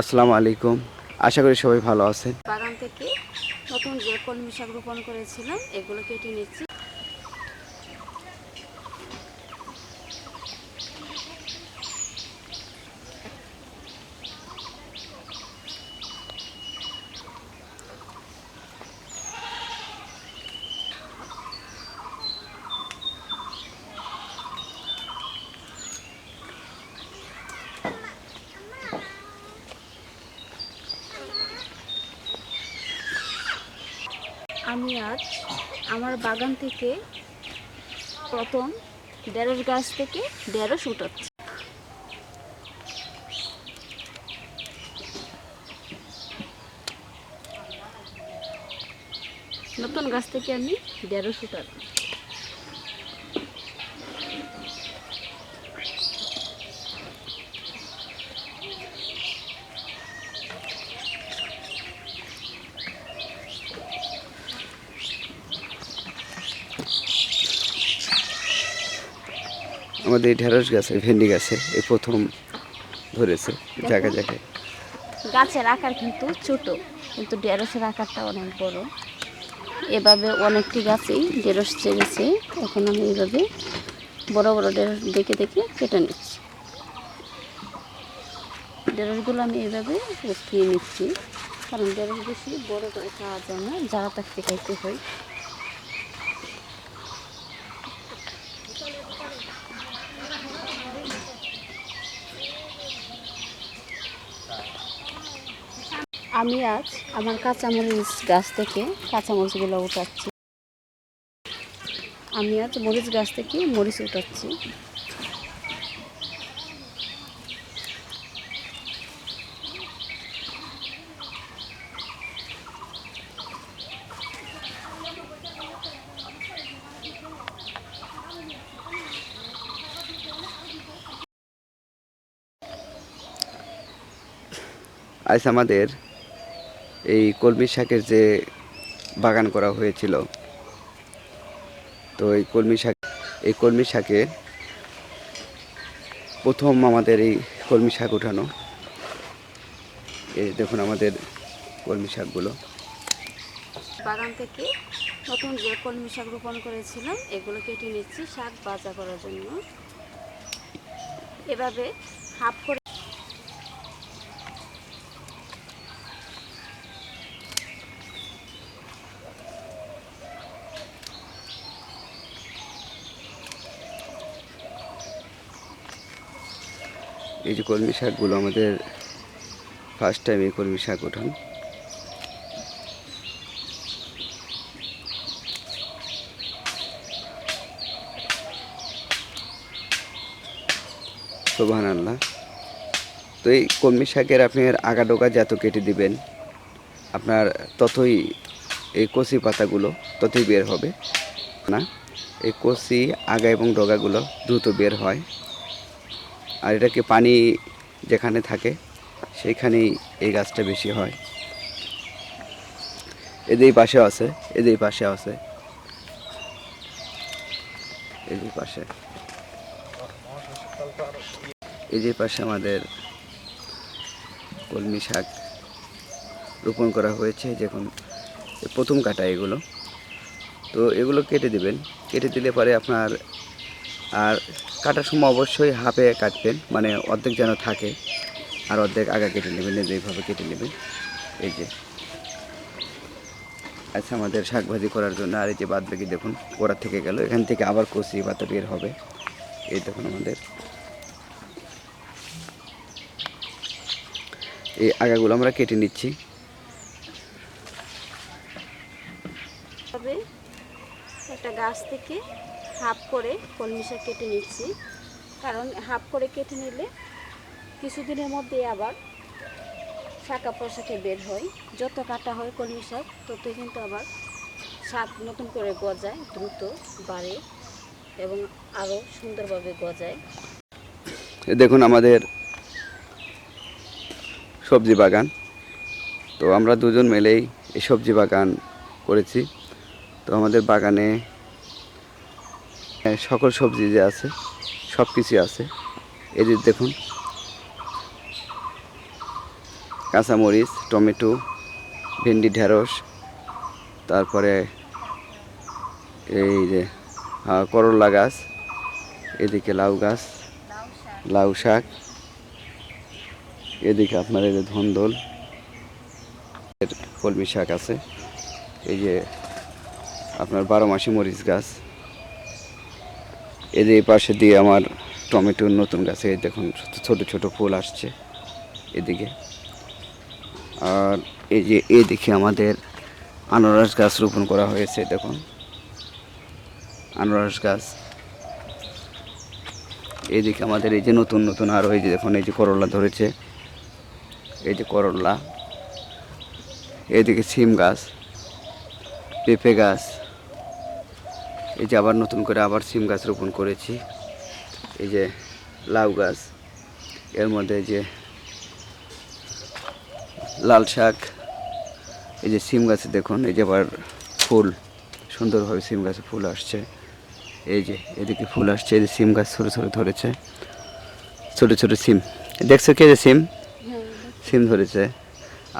আসসালামু আলাইকুম। আশা করি সবাই ভালো আছেন। বাগান থেকে নতুন যে কলমি শাক রোপণ করেছিলাম এগুলো কেটে নিচ্ছি। আমি আজ আমার বাগান থেকে প্রথম ঢেঁড়স গাছ থেকে ঢেঁড়স উঠাচ্ছি। নতুন গাছ থেকে আমি ঢেঁড়স উঠাচ্ছি। আমাদের এই ঢেঁড়স গাছে ভেন্ডি গাছে এই প্রথম ধরেছে, জায়গা জায়গায়। গাছের আকার কিন্তু ছোট, কিন্তু ঢেঁড়সের আকারটা অনেক বড়। এভাবে অনেকটি গাছেই ঢেঁড়স ছেড়েছে, এখন আমি এইভাবে বড় বড় ঢেঁড়স দেখে দেখে কেটে নিচ্ছি। ঢেঁড়সগুলো আমি এইভাবে উঠিয়ে নিচ্ছি, কারণ ঢেঁড়স বেশি বড় করে খাওয়া যায় না যারা থাকতে খাইতে হয়। আমি আজ আমার কাঁচামরিচ গাছ থেকে কাঁচামরিচগুলো উঠাচ্ছি। আমি আজ মরিচ গাছ থেকে মরিচ উঠাচ্ছি। আজ আমাদের এই কলমি শাকের যে বাগান করা হয়েছিল, তো এই কলমি শাক, এই কলমি শাকে প্রথম আমাদের এই কলমি শাক উঠানো এই দেখুন আমাদের কলমি শাকগুলো। বাগান থেকে নতুন যে কলমি শাক রোপণ করেছিলাম, এগুলো কেটে নিচ্ছি শাক বাজা করার জন্য। এভাবে হাফ করে এই যে কলমি শাকগুলো আমাদের ফার্স্ট টাইম এই কলমি শাক ওঠান। সোবাহান আল্লাহ তো এই কলমি শাকের আপনার আগা ডোকা যত কেটে দিবেন। আপনার ততই এই কচি পাতাগুলো ততই বের হবে। না, এই কচি আগা এবং ডগাগুলো দ্রুত বের হয়। আর এটাকে পানি যেখানে থাকে, সেইখানেই এই গাছটা বেশি হয়। এদের পাশে আছে এদের পাশে আছে। এদের পাশে। এদের পাশে আমাদের কলমি শাক রোপণ করা হয়েছে যখন প্রথম কাটা এগুলো। তো এগুলো কেটে দিবেন। কেটে দিলে পরে আপনার আর কাটার সময় অবশ্যই হাফে কাটবেন মানে অর্ধেক যেন থাকে, আর অর্ধেক আগা কেটে নেবেন, এই এইভাবে কেটে নেবেন। এই যে। আচ্ছা আমাদের শাক ভাজি করার জন্য আর এই যে বাদ বাকি দেখুন, ওরা থেকে গেল, এখান থেকে আবার কচি পাতা বের হবে। এই দেখুন আমাদের। এই আগাগুলো আমরা কেটে নিচ্ছি। একটা গাছ থেকে হাফ করে কলমি শাক কেটে নিচ্ছি। কারণ হাফ করে কেটে নিলে কিছুদিনের মধ্যে আবার শাখা পোশাকে বের হয়। যত কাটা হয় কলমি শাক ততই কিন্তু আবার শাক নতুন করে গজায়, দ্রুত বাড়ে এবং আরও সুন্দরভাবে গজায়। দেখুন আমাদের সবজি বাগান। তো আমরা দুজন মিলেই এই সবজি বাগান করেছি। তো আমাদের বাগানে সকল সবজি যে আছে সব কিছুই আছে এদের দেখুন, কাঁচামরিচ, টমেটো, ভেন্ডি, ঢেঁড়স, তারপরে এই যে করলা গাছ, এদিকে লাউ গাছ, লাউ শাক, এদিকে আপনার এই যে ধন্দল কলমি শাক আছে। এই যে আপনার বারো মাসি মরিচ গাছ। যে এই পাশে দিয়ে আমার টমেটোর নতুন গাছে দেখুন, ছোট ছোট ফুল আসছে এদিকে। আর এই যে এদিকে আমাদের আনারস গাছ রোপণ করা হয়েছে, দেখুন। আনারস গাছ। এইদিকে আমাদের এই যে নতুন নতুন আর যে দেখুন, এই যে করলা ধরেছে। এই যে করলা। এদিকে সিম গাছ, পেঁপে গাছ। এই যে আবার নতুন করে আবার সিম গাছ রোপণ করেছি এই যে লাউ গাছ এর মধ্যে যে লাল শাক এই যে সিম গাছে দেখুন এই যে আবার ফুল সুন্দরভাবে সিম গাছে ফুল আসছে এই যে এদিকে ফুল আসছে এই যে সিম গাছ ছোটো ছোটো ধরেছে ছোটো ছোটো সিম দেখছ কে যে সিম হ্যাঁ সিম ধরেছে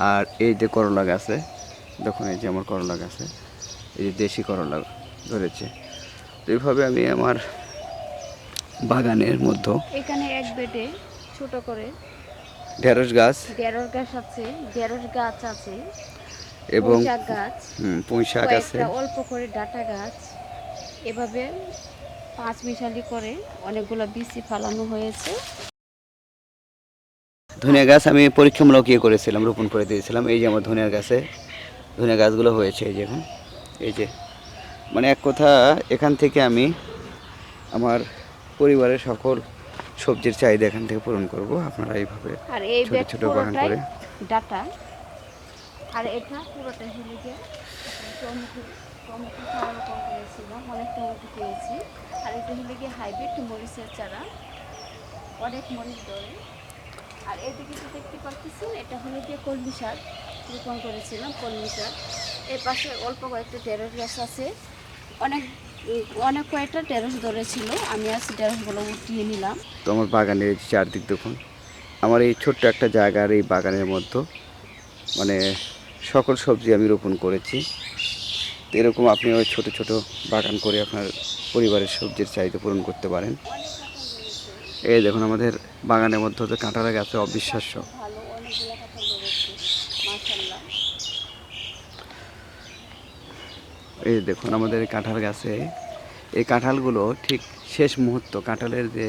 আর এই যে করলা গাছে দেখুন এই যে আমার করলা গাছে এই যে দেশি করলা ধরেছে তো এইভাবে আমি আমার বাগানের মধ্যে এখানে এক বেডে ছোট করে ঢেঁড়স গাছ ঢেঁড়স গাছ আছে ঢেঁড়স গাছ আছে এবং গাছ হুম, পুঁই শাক আছে। অল্প করে ডাটা গাছ এভাবে পাঁচ মিশালি করে অনেকগুলো বিচি ফালানো হয়েছে। ধনিয়া গাছ আমি পরীক্ষামূলক ইয়ে করেছিলাম রোপণ করে দিয়েছিলাম। এই যে আমার ধনিয়া গাছে ধনিয়া গাছগুলো হয়েছে এই যে এখন এই যে মানে এক কথা এখান থেকে আমি আমার পরিবারের সকল সবজির চাহিদা এখান থেকে পূরণ করব। আপনারা এইভাবে আর এই ছোট ছোট বাগান করে। ডাটা আর এটা পুরোটা হলে গিয়ে টমেটো করেছিলাম অনেক টমেটো পেয়েছি। আর এটা হলে গিয়ে হাইব্রিড মরিচের চারা অনেক মরিচ ধরে। আর এদিকে যে দেখতে পাচ্ছেন এটা হলে গিয়ে কলমি শাক রোপণ করেছিলাম কলমি শাক। এর পাশে অল্প কয়েকটা ঢেঁড়স গাছ আছে। অনেক অনেক কয়েকটা ঢেঁড়স ধরেছিল, আমি আজ ঢেঁড়সগুলো উঠিয়ে নিলাম। তো আমার বাগানের চারদিক দেখুন, আমার এই ছোট্ট একটা জায়গার এই বাগানের মধ্যে মানে সকল সবজি আমি রোপণ করেছি। তো এরকম আপনি ওই ছোট ছোট বাগান করে আপনার পরিবারের সবজির চাহিদা পূরণ করতে পারেন। এই দেখুন, আমাদের বাগানের মধ্যে তো কাঁঠালা গাছে অবিশ্বাস্য ভালো অনেকগুলো কথা ধরেছে মাশাল্লাহ এই দেখুন আমাদের কাঁঠাল গাছে এই কাঁঠালগুলো ঠিক শেষ মুহূর্ত কাঁঠালের যে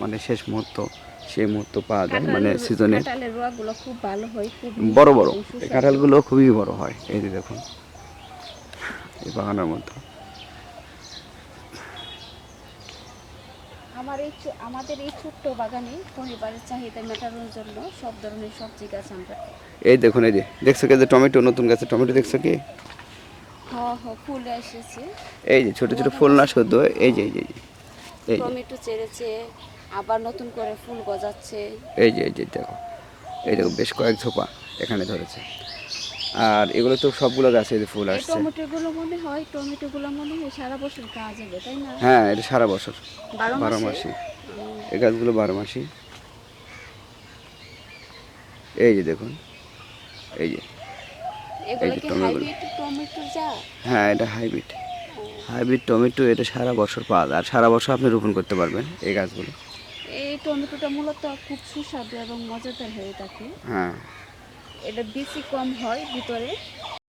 মানে শেষ মুহূর্ত সেই মুহূর্ত পাওয়া যায় মানে সিজনে বড় বড় এই কাঁঠালগুলো খুবই বড় হয় এই যে দেখুন এই বাগানের মধ্যে। আমার এই আমাদের এই ছোট্ট বাগানে পরিবারের চাহিদা মেটানোর জন্য সব ধরনের সবজি গাছ আমরা এই দেখুন এই যে দেখছ কি যে টমেটো নতুন গাছে টমেটো দেখছ কি? ফুল এসেছে। এই যে ছোট ছোট ফুল না শুধু এই যে এই যে এই টমেটো চেড়েছে আবার নতুন করে ফুল গজাচ্ছে। এই যে এই যে দেখো। এই দেখো বেশ কয়েক ঝোপা এখানে ধরেছে। আর এগুলো তো সবগুলো গাছে যে ফুল আসছে। টমেটোগুলো মনে হয় টমেটোগুলো মনে হয় সারা বছর কাজ হবে তাই না? হ্যাঁ এটা সারা বছর। বারো মাসি? এই গাছগুলো বারো মাসি এই যে দেখুন। এই যে এগুলো কি হাইব্রিড টমেটো যা? হ্যাঁ এটা হাইব্রিড। হাইব্রিড টমেটো এটা সারা বছর পাওয়া যায়। আর সারা বছর আপনি রোপণ করতে পারবেন এই গাছগুলো। এই টমেটোটা মূলত খুব সুস্বাদু এবং মজাদার হয়ে থাকে হ্যাঁ। এটা বেশি কম হয় ভিতরে।